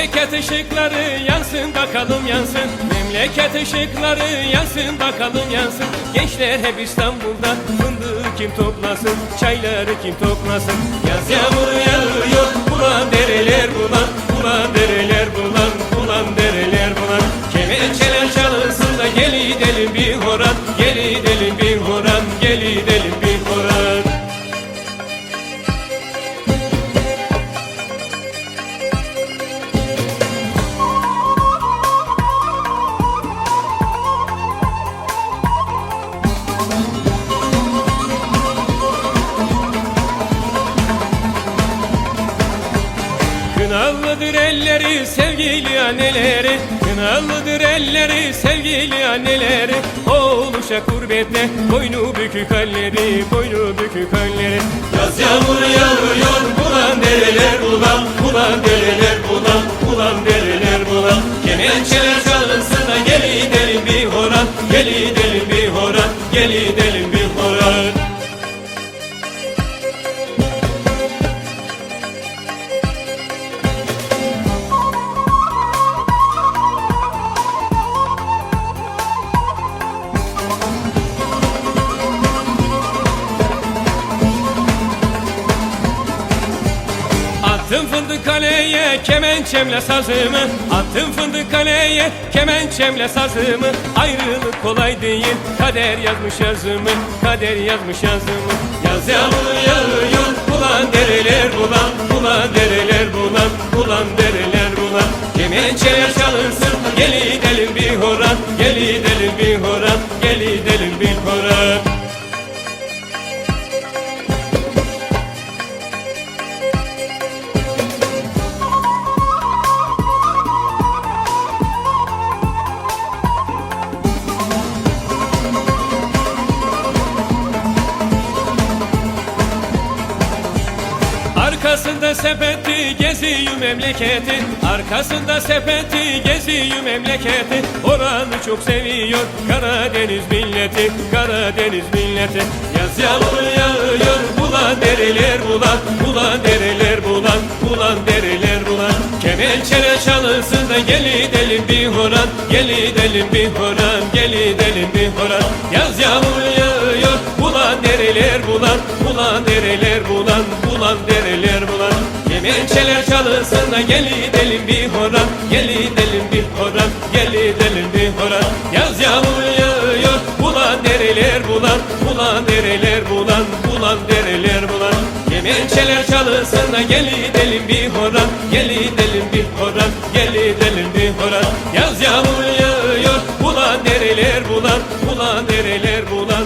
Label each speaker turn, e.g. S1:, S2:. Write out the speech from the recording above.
S1: Memleket ışıkları yansın bakalım yansın. Memleket ışıkları yansın bakalım yansın. Gençler hep İstanbul'da fındığı kim toplasın Çayları kim toplasın? Yaz yağmuru yağıyor Ulan dereler bulan Ulan dereler bulan Kınalıdır elleri sevgili anneleri. Kınalıdır elleri sevgili anneleri. Oğluşa kurbette boynu bükük halleri Boynu bükük halleri. Yaz yağmuru yağıyor bulan dereler bulan Bulan dereler bulan Bulan dereler bulan Kemençeler çalınsın da gel gidelim bir horan Gel gidelim bir horan Gel gidelim bir fındık kaleye kemençemle sazımı. Attım fındık kaleye kemençemle sazımı. Ayrılık kolay değil kader yazmış yazımı. Kader yazmış yazımı. Yaz yağmuru yağıyor Ulan dereler bulan. Ulan dereler bulan Ulan dereler bulan. Kemençeler çalınsın Gel gidelim bir horan. Gel gidelim bir horan Gel gidelim bir horan Arkasında sepeti geziyor memleketi Arkasında sepeti geziyor memleketi Oranı çok seviyor Karadeniz milleti Karadeniz milleti. Yaz yağmuru yağıyor Bulan dereler bulan Bulan dereler bulan Bulan dereler bulan. Kemençeler çalınsın da gel gidelim bir horan Gel gidelim bir horan Gel gidelim bir horan. Yaz yağmuru yağıyor Bulan dereler bulan Bulan dereler bulan Bulan dereler bulan Kemençeler çalınsın da gel gidelim bir horan Gel gidelim bir horan Gel gidelim bir horan. Yaz yağmuru yağıyor Bulan dereler bulan Bulan dereler bulan Bulan dereler bulan Kemençeler çalınsın da gel gidelim bir horan Gel gidelim bir horan Gel gidelim bir horan. Yaz yağmuru yağıyor Bulan dereler bulan Bulan dereler bulan